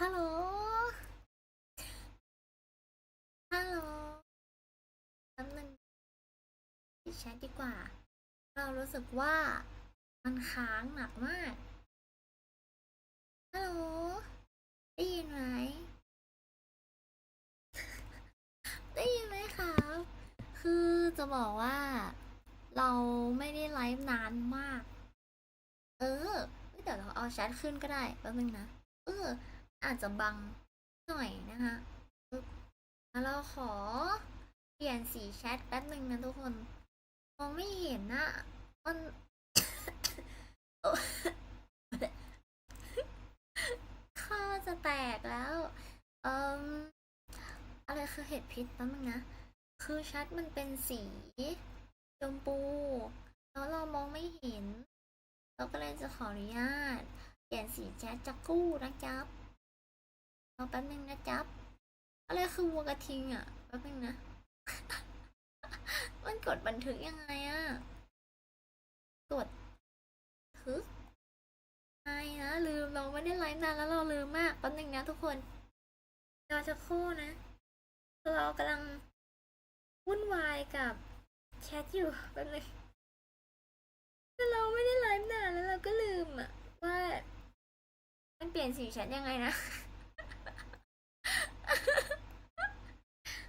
ฮัลโหล ฮัลโหลแป๊บนึงปิดแชทดีกว่า เรารู้สึกว่ามันค้างหนักมาก ฮัลโหล ได้ยินไหม ได้ยินไหมครับ คือจะบอกว่า เราไม่ได้ไลฟ์นานมาก เออเฮ้ยเดี๋ยวเราเอาแชทขึ้นก็ได้แป๊บนึงนะ เออ อาจจะบังหน่อยนะคะแล้วเราขอเปลี่ยนสีแชทแป๊บหนึ่งนะทุกคนมองไม่เห็นนะมันข้อจะแตกแล้วเอ่มอะไรคือเห็ดพิษแป๊บนึงนะ คือแชทมันเป็นสีชมพูแล้วเรามองไม่เห็น เราก็เลยจะขออนุญาต เปลี่ยนสีแชทจากกู้นะจ๊บ รอแป๊บนึงนะจ๊บอะไรคือวัวกระทิงอะแป๊บนึงนะ มันกดบันทึกยังไงอะ กดทึกไงนะลืมเราไม่ได้ไลฟ์นานแล้วเราลืมมากแป๊บนึงนะทุกคนรอสักครู่นะ เรากำลังวุ่นวายกับแชทอยู่แป๊บนึงแต่เราไม่ได้ไลฟ์นานแล้วเราก็ลืมอะว่ามันเปลี่ยนสีแชทยังไงนะ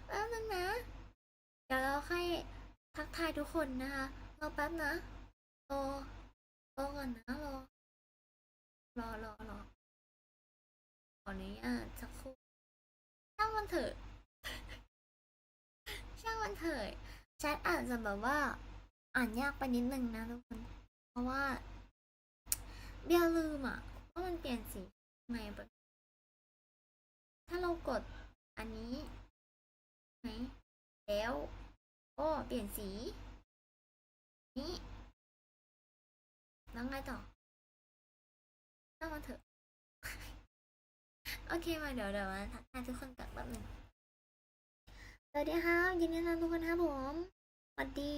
แป๊บนึงนะ เดี๋ยวเราให้ ทักทายทุกคนนะคะรอแป๊บนะรอรอก่อนนะรอรอรอรอขออนุญาตสักครู่ช่างมันเถอะช่างมันเถอะแชทอาจจะแบบว่า อ่านยากไปนิดนึงนะทุกคน เพราะว่า เบียร์ลืมอะว่ามันเปลี่ยนสีไงแบบถ้าเรากดอันนี้ไหนแล้ว ก็เปลี่ยนสี นี้แล้วไงต่อตั้งมาเถอะ โอเค มาเดี๋ยวเดี๋ยวมาทักทายทุกคนกันแป๊บหนึงสวัสดีครับยินดีต้อนรับทุกคนครับผมสวัสดี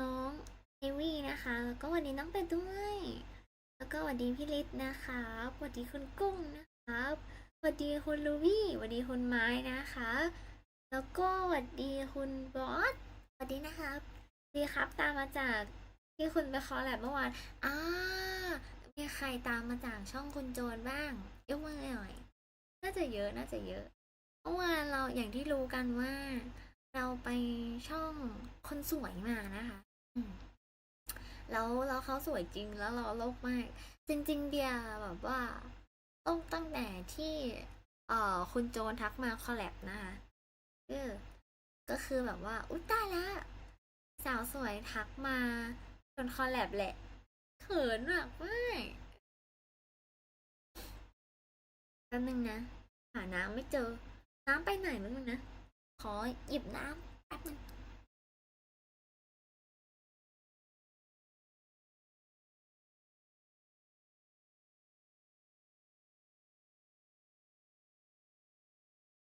น้องเอวี่นะคะแล้วก็วัสดีน้องเป็ดด้วย แล้วก็สวัสดีพี่ฤทธิ์นะครับสวัสดีคุณกุ้งนะครับสวัสดีคุณลูวี่สวัสดีคุณไม้นะคะ แล้วก็สวัสดีคุณบอส วัสดีนะครับดีครับ ตามมาจากที่คุณไปคอแลบเมื่อวานอ่ามีใครตามมาจากช่องคุณโจรบ้าง ยกมือหน่อย น่าจะเยอะ น่าจะเยอะ เมื่อวานเราอย่างที่รู้กันว่า เราไปช่องคนสวยมานะคะแล้วแล้วเขาสวยจริงแล้วเราโลกมาก จริง ๆ เบียร์แบบว่าต้องตั้งแต่ที่ เอ่อ คุณโจนทักมาคอลแลบนะคะเออ ก็คือแบบว่า อุ๊ยตายละสาวสวยทักมาจนคอลแลบแหละเขินมากมาแป๊บนึงนะ หาน้ำไม่เจอ น้ำไปไหนแป๊บนึงนะ ขอหยิบน้ำแป๊บนึง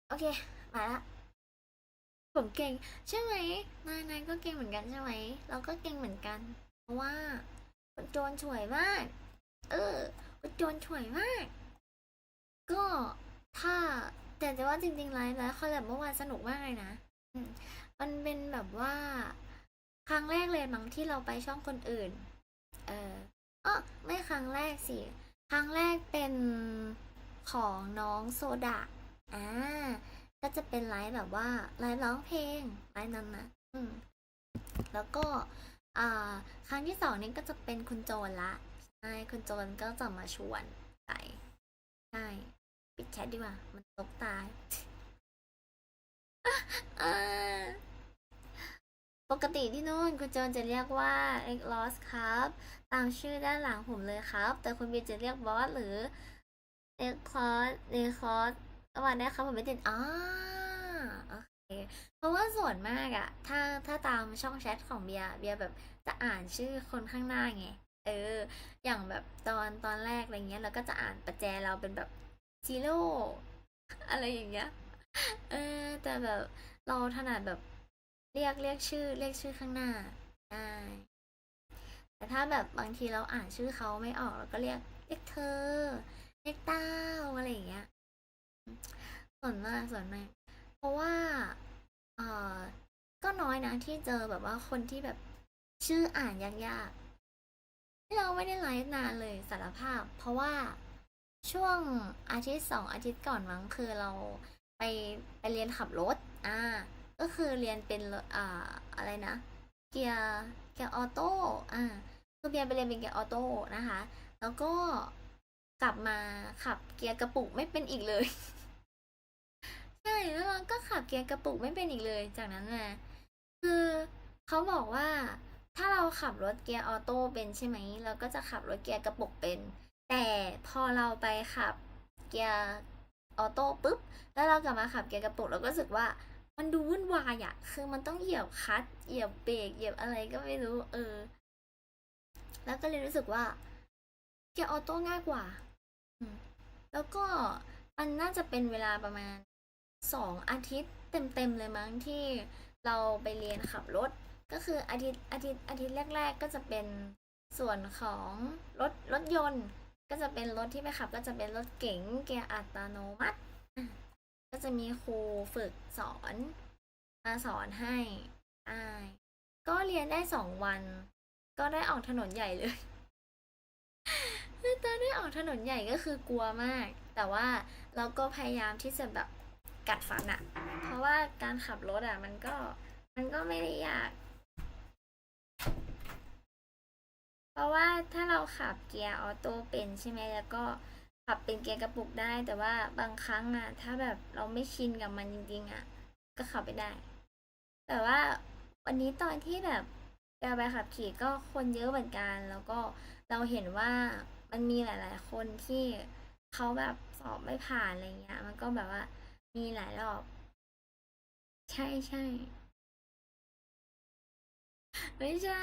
โอเค มาละ ผมเก่งใช่ไหมนายนายก็เก่งเหมือนกันใช่ไหมเราก็เก่งเหมือนกัน เพราะว่าคุณโจรช่วยมาก เออคุณโจรช่วยมาก ก็ถ้าแต่จะว่าจริงๆไลฟ์แล้วคอลแลบเมื่อวานสนุกมากเลยนะมันเป็นแบบว่า ครั้งแรกเลยมั้งที่เราไปช่องคนอื่น เอออ๋อไม่ครั้งแรกสิครั้งแรกเป็นของน้องโซดาอ่า ก็จะเป็นไลฟ์แบบว่าไลฟ์ร้องเพลงไลฟ์นั้นนะอืมแล้วก็อ่าครั้งที่สองนี้ก็จะเป็นคุณโจรละใช่คุณโจรก็จะมาชวนไปใช่ปิดแชทดีกว่า มันตกตายปกติที่นู่นคุณโจรจะเรียกว่า X Loss ครับ ตามชื่อด้านหลังผมเลยครับ แต่คุณบีจะเรียกบอสหรือ X Loss X Loss สวัสดีครับผมไม่ติดอ่าโอเคเพราะว่าส่วนมากอะถ้าถ้าตามช่องแชทของเบียเบียแบบจะอ่านชื่อคนข้างหน้าไงเออ อย่างแบบตอนตอนแรกอะไรเงี้ยเราก็จะอ่านประแจเราเป็นแบบซีโร่อะไรอย่างเงี้ยเออแต่แบบเราถนัดแบบเรียกเรียกชื่อเรียกชื่อข้างหน้าได้แต่ถ้าแบบบางทีเราอ่านชื่อเขาไม่ออกเราก็เรียกเรียกเธอเรียกเต้าอะไรอย่างเงี้ย ส่วนมากส่วนมากเพราะว่าเออก็น้อยนะที่เจอแบบว่าคนที่แบบชื่ออ่านยากๆเราไม่ได้ไลฟ์นานเลยสารภาพ เพราะว่าช่วงอาทิตย์สองอาทิตย์ก่อนมั้งคือเราไปไปเรียนขับรถ อ่า ก็คือเรียนเป็นอ่าอะไรนะ เกียร์เกียร์ออโต้ อ่าคือเบียร์ไปเรียนเป็นเกียร์ออโต้นะคะ แล้วก็ กลับมาขับเกียร์กระปุกไม่เป็นอีกเลย ใช่แล้วเราก็ขับเกียร์กระปุกไม่เป็นอีกเลย จากนั้นมาคือเขาบอกว่าถ้าเราขับรถเกียร์ออโต้เป็นใช่ไหมเราก็จะขับรถเกียร์กระปุกเป็น แต่พอเราไปขับเกียร์ออโต้ปุ๊บ แล้วเรากลับมาขับเกียร์กระปุกเราก็รู้สึกว่ามันดูวุ่นวายอะคือมันต้องเหยียบคลัตช์เหยียบเบรกเหยียบอะไรก็ไม่รู้ เออ แล้วก็เลยรู้สึกว่า เกียร์ออโต้ง่ายกว่า แล้วก็มันน่าจะเป็นเวลาประมาณสองอาทิตย์เต็มๆเลยมั้งที่เราไปเรียนขับรถ ก็คืออาทิตย์อาทิตย์อาทิตย์แรก ๆ ก็จะเป็นส่วนของรถรถยนต์ ก็จะเป็นรถที่ไปขับ ก็จะเป็นรถเก๋งเกียร์อัตโนมัติ ก็จะมีครูฝึกสอนมาสอนให้อ่าก็เรียนได้สองวัน ก็ได้ออกถนนใหญ่เลย ตอนได้ออกถนนใหญ่ก็คือกลัวมาก แต่ว่าเราก็พยายามที่จะแบบกัดฟันอะเพราะว่าการขับรถอะมันก็มันก็ไม่ได้ยาก เพราะว่าถ้าเราขับเกียร์ออโต้เป็นใช่ไหมแล้วก็ขับเป็นเกียร์กระปุกได้ แต่ว่าบางครั้งอะถ้าแบบเราไม่ชินกับมันจริงๆอะก็ขับไม่ได้ แต่ว่าวันนี้ตอนที่แบบแกไปขับขี่ก็คนเยอะเหมือนกัน แล้วก็เราเห็นว่า มันมีหลาย ๆ คนที่เขาแบบสอบไม่ผ่านอะไรเงี้ย มันก็แบบว่ามีหลายรอบ ใช่ใช่ ไม่ใช่